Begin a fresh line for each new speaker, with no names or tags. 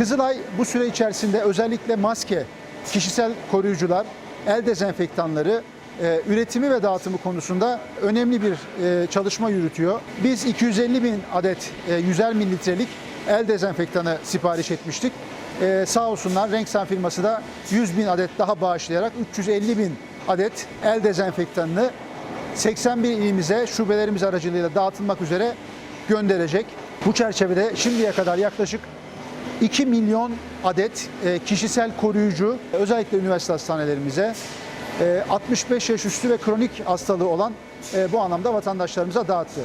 Kızılay bu süre içerisinde özellikle maske, kişisel koruyucular, el dezenfektanları e, üretimi ve dağıtımı konusunda önemli bir e, çalışma yürütüyor. Biz 250 bin adet e, 100'er mililitrelik el dezenfektanı sipariş etmiştik. E, sağ olsunlar Renksan firması da 100 bin adet daha bağışlayarak 350 bin adet el dezenfektanını 81 ilimize şubelerimiz aracılığıyla dağıtılmak üzere gönderecek. Bu çerçevede şimdiye kadar yaklaşık 2 milyon adet e, kişisel koruyucu özellikle üniversite hastanelerimize e, 65 yaş üstü ve kronik hastalığı olan e, bu anlamda vatandaşlarımıza dağıttı.